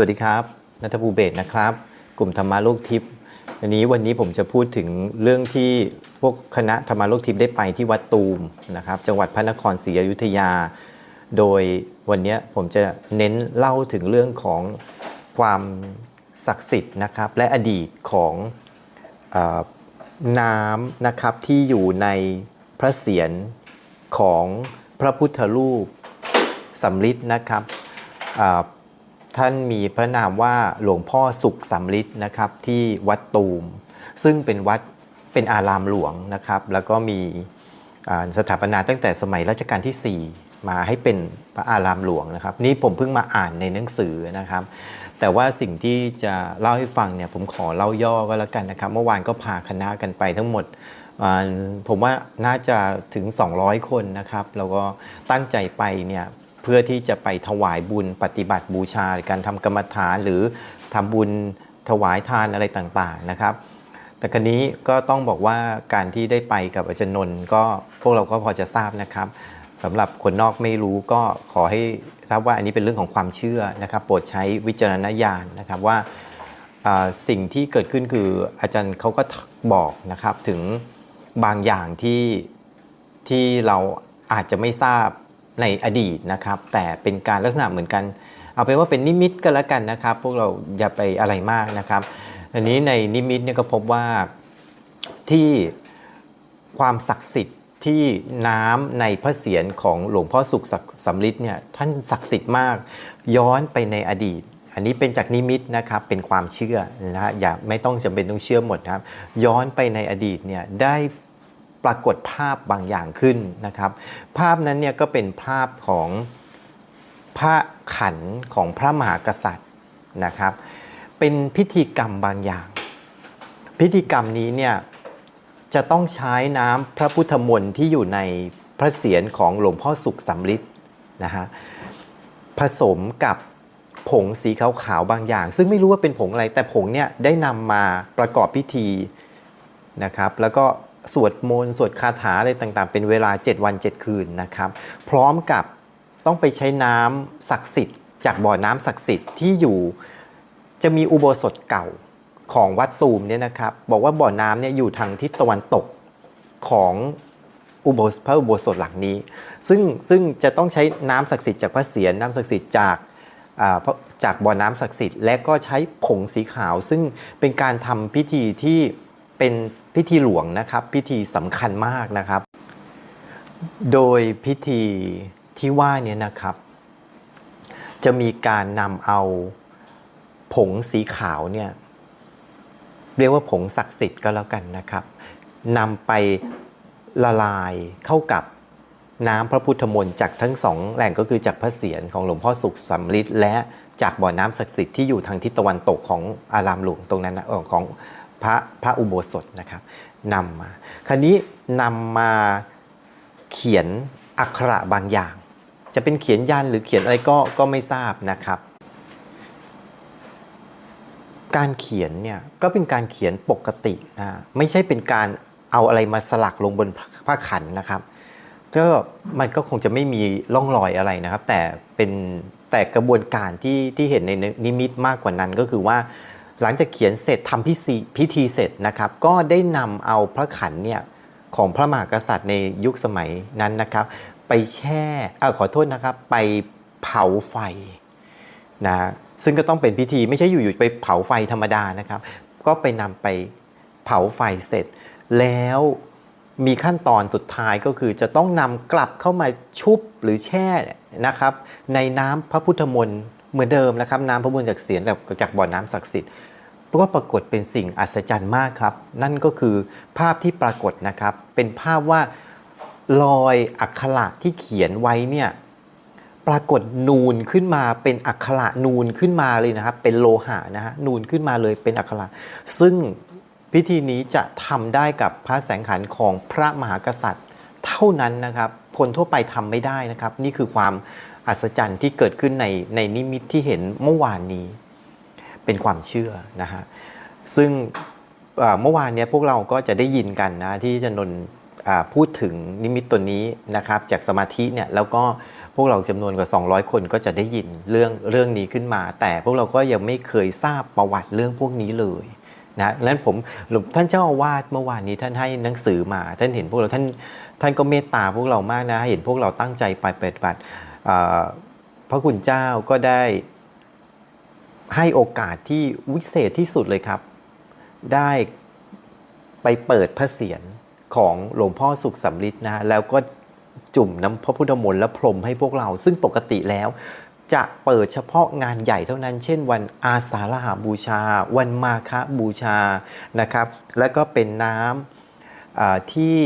วัสดีครับนัทภูเบศนะครับ กลุ่มธรรมะโลกทิพย์อันนี้วันนี้ผมจะพูดถึงเรื่องที่พวกคณะธรรมะโลกทิพย์ได้ไปที่วัดตูมนะครับ จังหวัดพระนครศรีอยุธยา โดยวันนี้ผมจะเน้นเล่าถึงเรื่องของความศักดิ์สิทธิ์นะครับ และอดีตของอน้ำนะครับที่อยู่ในพระเศียรของพระพุทธรูปสำลิดนะครับ ท่านมีพระนามว่าหลวงพ่อสุขสำลิดนะครับที่วัดตูม ซึ่งเป็นวัดเป็นอารามหลวงนะครับ แล้วก็มีสถาปนาตั้งแต่สมัยรัชกาลที่ 4 มาให้เป็นพระอารามหลวงนะครับ นี่ผมเพิ่งมาอ่านในหนังสือนะครับ แต่ว่าสิ่งที่จะเล่าให้ฟังเนี่ยผมขอเล่าย่อก็แล้วกันนะครับ เมื่อวานก็พาคณะกันไปทั้งหมดผมว่าน่าจะถึง 200 คนนะครับ แล้วก็ตั้งใจไปเนี่ย เพื่อที่จะไปถวายบุญปฏิบัติบูชาการทำกรรมฐานหรือทำบุญถวายทานอะไรต่างๆนะครับ แต่ครนี้ก็ต้องบอกว่าการที่ได้ไปกับอาจารย์นนท์ก็พวกเราก็พอจะทราบนะครับสำหรับคนนอกไม่รู้ก็ขอให้ทราบว่าอันนี้เป็นเรื่องของความเชื่อนะครับโปรดใช้วิจารณญาณนะครับว่าสิ่งที่เกิดขึ้นคืออาจารย์เขาก็บอกนะครับถึงบางอย่างที่ที่เราอาจจะไม่ทราบ ในอดีตนะครับ แต่เป็นการลักษณะเหมือนกัน เอาเป็นว่าเป็นนิมิตก็แล้วกันนะครับ พวกเราอย่าไปอะไรมากนะครับอันนี้ในนิมิตเนี่ยก็พบว่าที่ความศักดิ์สิทธิ์ที่น้ำในพระเศียรของหลวงพ่อสุขศักดิ์สำลิดเนี่ยท่านศักดิ์สิทธิ์มากย้อนไปในอดีต อันนี้เป็นจากนิมิตนะครับเป็นความเชื่อนะฮะอย่าไม่ต้องจำเป็นต้องเชื่อหมดนะครับ ย้อนไปในอดีตเนี่ยได้ ปรากฏภาพบางอย่างขึ้นนะครับ ภาพนั้นเนี่ยก็เป็นภาพของพระขันของพระมหากษัตริย์นะครับ เป็นพิธีกรรมบางอย่าง พิธีกรรมนี้เนี่ยจะต้องใช้น้ำพระพุทธมนต์ที่อยู่ในพระเศียรของหลวงพ่อสุขสำลิดนะฮะผสมกับผงสีขาวๆบางอย่าง ซึ่งไม่รู้ว่าเป็นผงอะไรแต่ผงเนี่ยได้นำมาประกอบพิธีนะครับ แล้วก็ สวดมนต์สวดคาถาอะไรต่างๆ เป็นเวลา 7 วัน 7 คืนนะครับ พร้อมกับต้องไปใช้น้ำศักดิ์สิทธิ์จากบ่อน้ำศักดิ์สิทธิ์ที่อยู่จะมีอุโบสถเก่าของวัดตูมเนี่ยนะครับบอกว่าบ่อน้ำเนี่ยอยู่ทางทิศตะวันตกของอุโบสถพระอุโบสถหลังนี้ ซึ่งซึ่งจะต้องใช้น้ำศักดิ์สิทธิ์จากพระเศียรน้ำศักดิ์สิทธิ์จากอ่าจากบ่อน้ำศักดิ์สิทธิ์และก็ใช้ผงสีขาว ซึ่งเป็นการทำพิธีที่เป็น พิธีหลวงนะครับ พิธีสำคัญมากนะครับ โดยพิธีที่ว่านี้นะครับ จะมีการนำเอาผงสีขาวเนี่ยเรียกว่าผงศักดิ์สิทธิ์ก็แล้วกันนะครับนำไปละลายเข้ากับน้ำพระพุทธมนต์จากทั้งสองแหล่งก็คือจากพระเศียรของหลวงพ่อสุขสำลิดและจากบ่อน้ำศักดิ์สิทธิ์ที่อยู่ทางทิศตะวันตกของอารามหลวงตรงนั้นนะของ พระพระอุโบสถนะครับนำมาคราวนี้นำมาเขียนอักขระบางอย่าง จะเป็นเขียนยันหรือเขียนอะไรก็ก็ไม่ทราบนะครับ การเขียนเนี่ยก็เป็นการเขียนปกตินะไม่ใช่เป็นการเอาอะไรมาสลักลงบนผ้าขันนะครับก็มันก็คงจะไม่มีร่องรอยอะไรนะครับ แต่เป็นแต่กระบวนการที่ที่เห็นในนิมิตมากกว่านั้นก็คือว่า หลังจากเขียนเสร็จทำพิธีพิธีเสร็จนะครับ ก็ได้นำเอาพระขันเนี่ยของพระมหากษัตริย์ในยุคสมัยนั้นนะครับ ไปแช่เออขอโทษนะครับ ไปเผาไฟนะซึ่งก็ต้องเป็นพิธีไม่ใช่อยู่ๆไปเผาไฟธรรมดานะครับ ก็ไปนำไปเผาไฟเสร็จ แล้วมีขั้นตอนสุดท้ายก็คือจะต้องนำกลับเข้ามาชุบหรือแช่นะครับ ในน้ำพระพุทธมนต์เหมือนเดิมนะครับ น้ำพระพุทธจากเสียงจากจากบ่อน้ำศักดิ์สิทธิ์ ก็ปรากฏเป็นสิ่งอัศจรรย์มากครับ นั่นก็คือภาพที่ปรากฏนะครับ เป็นภาพว่ารอยอักขระที่เขียนไว้เนี่ยปรากฏนูนขึ้นมาเป็นอักขระนูนขึ้นมาเลยนะครับ เป็นโลหะนะฮะนูนขึ้นมาเลยเป็นอักขระซึ่งพิธีนี้จะทำได้กับพระแสงขันของพระมหากษัตริย์ เท่านั้นนะครับคนทั่วไปทำไม่ได้นะครับ นี่คือความอัศจรรย์ที่เกิดขึ้นในในนิมิตที่เห็นเมื่อวานนี้ เป็นความเชื่อนะฮะซึ่งเมื่อวานเนี้ยพวกเราก็จะได้ยินกันนะที่จารย์นนท์พูดถึงนิมิตตัวนี้นะครับจากสมาธิเนี่ยแล้วก็พวกเราจำนวนกว่า 200 คนก็จะได้ยินเรื่องเรื่องนี้ขึ้นมา แต่พวกเราก็ยังไม่เคยทราบประวัติเรื่องพวกนี้เลยนะดังนั้นผมหลวงท่านเจ้าอาวาสเมื่อวานนี้ท่านให้หนังสือมา ท่านเห็นพวกเราท่านท่านก็เมตตาพวกเรามากนะเห็นพวกเราตั้งใจไปปฏิบัติพระคุณเจ้าก็ได้ ให้โอกาสที่วิเศษที่สุดเลยครับ ได้ไปเปิดพระเศียรของหลวงพ่อสุขสำลิดนะ แล้วก็จุ่มน้ำพระพุทธมนต์และพรมให้พวกเรา ซึ่งปกติแล้ว จะเปิดเฉพาะงานใหญ่เท่านั้น เช่น วันอาสาฬหาบูชา วันมาฆบูชานะครับ แล้วก็เป็นน้ำที่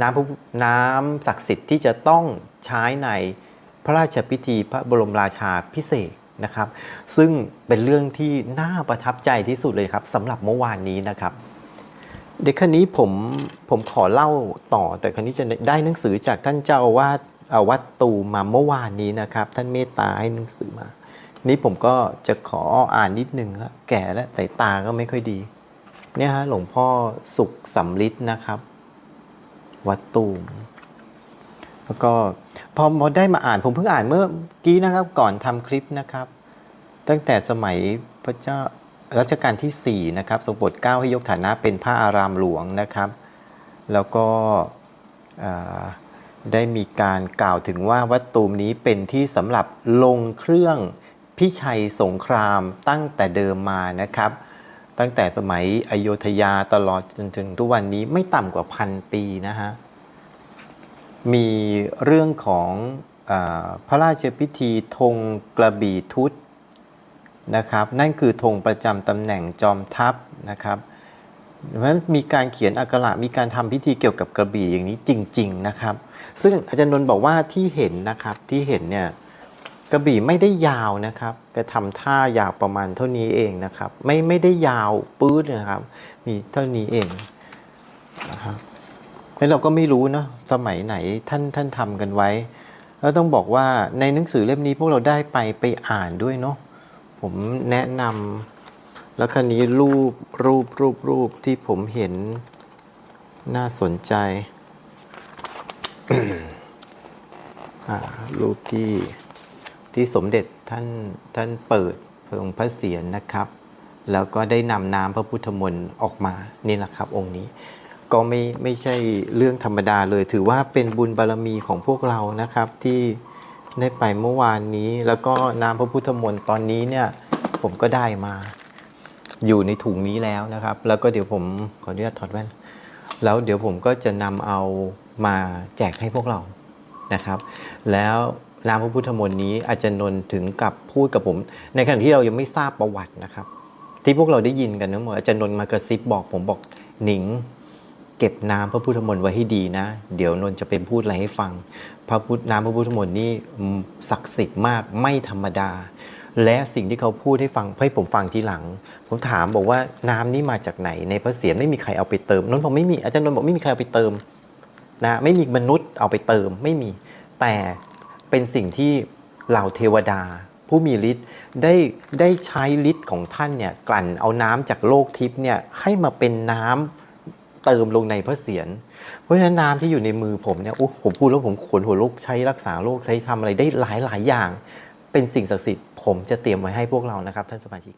น้ำพระน้ำศักดิ์สิทธิ์ที่จะต้องใช้ในพระราชพิธีพระบรมราชาพิเศษ นะครับ ซึ่งเป็นเรื่องที่น่าประทับใจที่สุดเลยครับสำหรับเมื่อวานนี้นะครับ เดี๋ยวคันนี้ผมผมขอเล่าต่อ แต่คันนี้จะได้หนังสือจากท่านเจ้าอาวาสวัดตูมมาเมื่อวานนี้นะครับ ท่านเมตตาให้หนังสือมา นี่ผมก็จะขออ่านนิดนึงครับแก่แล้วสายตาก็ไม่ค่อยดี เนี่ยฮะหลวงพ่อสุขสำลิดนะครับ วัดตูม แล้วก็พอพอได้มาอ่านผมเพิ่งอ่านเมื่อกี้นะครับก่อนทำคลิปนะครับ ตั้งแต่สมัยพระเจ้ารัชกาลที่4นะครับทรงโปรดเกล้าให้ยกฐานะเป็นพระอารามหลวงนะครับ แล้วก็ได้มีการกล่าวถึงว่าวัดตูมนี้เป็นที่สำหรับลงเครื่องพิชัยสงครามตั้งแต่เดิมมานะครับ ตั้งแต่สมัยอโยธยาตลอดจนถึงทุกวันนี้ไม่ต่ำกว่าพันปีนะฮะ มีเรื่องของอพระราชพิธีธงกระบี่ทุตนะครับ นั่นคือธงประจำตำแหน่งจอมทัพนะครับเพราะฉะนั้นมีการเขียนอักขระมีการทำพิธีเกี่ยวกับกระบี่อย่างนี้จริง ๆนะครับ ซึ่งอาจารย์นนท์บอกว่าที่เห็นนะครับที่เห็นเนี่ยกระบี่ไม่ได้ยาวนะครับแกทำท่ายาวประมาณเท่านี้เองนะครับ ไม่ไม่ได้ยาวปื๊ดนะครับ มีเท่านี้เองนะครับ แล้วเราก็ไม่รู้เนอะสมัยไหนท่านท่านทำกันไว้ แล้วต้องบอกว่าในหนังสือเล่มนี้พวกเราได้ไปไปอ่านด้วยเนาะผมแนะนำแล้วคันนี้รูปรูปรูปรูปที่ผมเห็นน่าสนใจรูปที่ที่สมเด็จท่านท่านเปิดเพลิงค์พระเศียรนะครับ แล้วก็ได้นำน้ำพระพุทธมนต์ออกมานี่แหละครับองค์นี้ ก็ไม่ไม่ใช่เรื่องธรรมดาเลย ถือว่าเป็นบุญบารรมีของพวกเรานะครับที่ได้ไปเมื่อวานนี้ แล้วก็น้ำพระพุทธมนต์ตอนนี้เนี่ยผมก็ได้มา อยู่ในถุงนี้แล้วนะครับ แล้วก็เดี๋ยวผมขออนุญาตถอดแว่นแล้วเดี๋ยวผมก็จะนำเอามาแจกให้พวกเรานะครับ แล้วน้ำพระพุทธมนต์นี้อาจารย์นนท์ถึงกับพูดกับผม ในขณะที่เรายังไม่ทราบประวัตินะครับ ที่พวกเราได้ยินกันนะเมื่ออาจารย์นนท์มากระซิบบอกผมบอกหนิง เก็บน้ำพระพุทธมนต์ไว้ให้ดีนะ เดี๋ยวนนท์จะเป็นพูดอะไรให้ฟัง พระพุทธน้ำพระพุทธมนต์นี่ศักดิ์สิทธิ์มากไม่ธรรมดา และสิ่งที่เขาพูดให้ฟังให้ผมฟังทีหลัง ผมถามบอกว่าน้ำนี่มาจากไหน ในพระเศียรไม่มีใครเอาไปเติมนนท์บอกไม่มีอาจารย์นนท์บอกไม่มีใครเอาไปเติมนะไม่มีมนุษย์เอาไปเติมไม่มี แต่เป็นสิ่งที่เหล่าเทวดา ผู้มีฤทธิ์ได้ได้ใช้ฤทธิ์ของท่านเนี่ยกลั่นเอาน้ำจากโลกทิพย์เนี่ยให้มาเป็นน้ำ เติมลงในพระเศียรเพราะฉะนั้นน้ำที่อยู่ในมือผมเนี่ยโอ้ผมพูดแล้วผมขนหัวลุกใช้รักษาโรคใช้ทำอะไรได้หลายหลายอย่าง เป็นสิ่งศักดิ์สิทธิ์ผมจะเตรียมไว้ให้พวกเรานะครับท่านสมาชิก